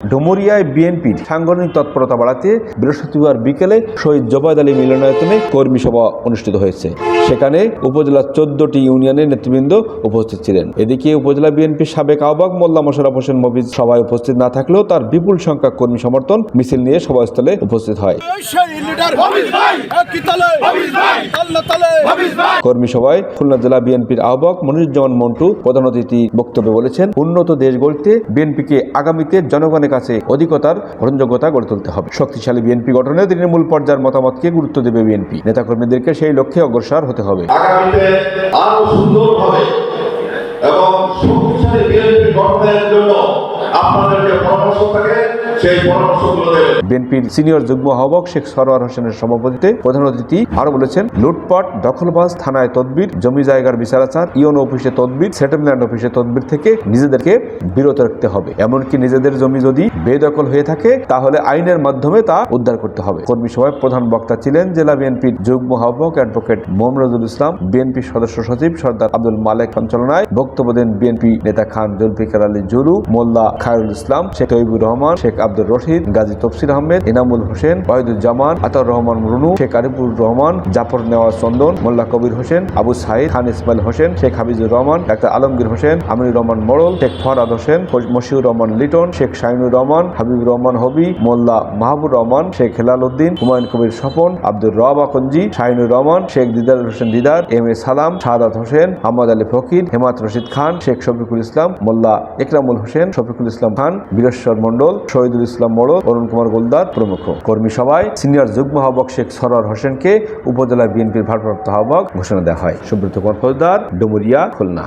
ডুমুরিয়ায় বিএনপির সাংগঠনিক তৎপরতা বাড়াতে বৃহস্পতিবার বিকেলে শহীদ জবায়দ আলী মিলনায়তনে কর্মী সভা অনুষ্ঠিত হয়েছে। সেখানে উপজেলার চোদ্দটি ইউনিয়নের নেতৃবৃন্দ উপস্থিত ছিলেন। এদিকে উপজেলা বিএনপির সাবেক আহ্বায়ক মোল্লা মোশারফ হোসেন মফিজ সভায় উপস্থিত না থাকলেও তার বিপুল সংখ্যক কর্মী সমর্থন মিছিল নিয়ে সভাস্থলে উপস্থিত হয়। কর্মী সভায় খুলনা জেলা বিএনপির আহ্বায়ক মনিরুজ্জামান মন্টু প্রধান অতিথি বক্তব্যে বলেছেন, উন্নত দেশ গড়তে বিএনপিকে আগামীতে জনগণের কাছে অধিকতার গ্রহণযোগ্যতা গড়ে তুলতে হবে। শক্তিশালী বিএনপি গঠনে তৃণমূল পর্যায়ের মতামতকে গুরুত্ব দেবে বিএনপি। নেতাকর্মীদেরকে সেই লক্ষ্যে অগ্রসর হতে হবে। আগামীতে আরও সুন্দরভাবে এবং শক্তিশালী বিএনপি গঠনের জন্য আপনাদের যে পরামর্শ থাকে, সেই পরামর্শগুলো বিএনপির সিনিয়র যুগ্ম আহ্বায়ক শেখ সরোয়ার হোসেনের সভাপতিতে প্রধান অতিথি আরও বলেছেন, লুটপাট, দখলবাজ, থানায় তদবির, জমি জায়গার বিচারাচার, ইউন অফিসে তদবির সেটেলমেন্ট অফিসে তদবির থেকে নিজেদেরকে বিরত রাখতে হবে। এমনকি নিজেদের জমি যদি বেদখল হয়ে থাকে, তাহলে আইনের মাধ্যমে তা উদ্ধার করতে হবে। কর্মী সভায় প্রধান বক্তা ছিলেন জেলা বিএনপির যুগ্ম আহ্বায়ক অ্যাডভোকেট মোহাম্মদুল ইসলাম, বিএনপি সদস্য সচিব সর্দার আব্দুল মালেক সঞ্চালনায় বক্তব্য দেন বিএনপি নেতা খান জুলফিকার আলী জুলু, মোল্লা খায়রুল ইসলাম, শেখ তৈবুর রহমান, শেখ আব্দুর রশিদ, গাজী তফসির আহমেদ ইনামুল হোসেন ওয়াহিদুজ্জামান আতর রহমান রুনু শেখ আরিফুর রহমান, জাফর নেওয়াজ চন্দন, মোল্লা Kabir Hossain, Abu Sayeed Khan Ismail Hossain, Sheikh Habizur Rahman, doctor Alamgir Hossain, Aminur Rahman Morol, Sheikh Farhad Hossain Moshiur Rahman Liton, Sheikh Shahinur Rahman, Habibur Rahman hobby, Molla Mahbur Rahman, Sheikh Helal Uddin, Humayun Kabir Swapan, Abdur Rob Akonji Shahinur Rahman, Sheikh Didar Hossain Didar, M A Salam, Shahadat Hossain, Ahmad Ali ফকির, হেমাত রশিদ খান, শেখ শফিকুল ইসলাম, মোল্লা একরামুল হোসেন, শফিকুল ইসলাম খান, বীরেশ্বর মন্ডল শহীদুল ইসলাম মোড়ল, অরুণ কুমার গোলদার প্রমুখ। কর্মী সভায় সিনিয়র যুগ্ম আহ্বক শেখ সরার হোসেনকে উপজেলা বিএনপির ভারপ্রাপ্ত আহ্বক ঘোষণা দেওয়া হয়। সুব্রত কুমার ডুমুরিয়া, খুলনা।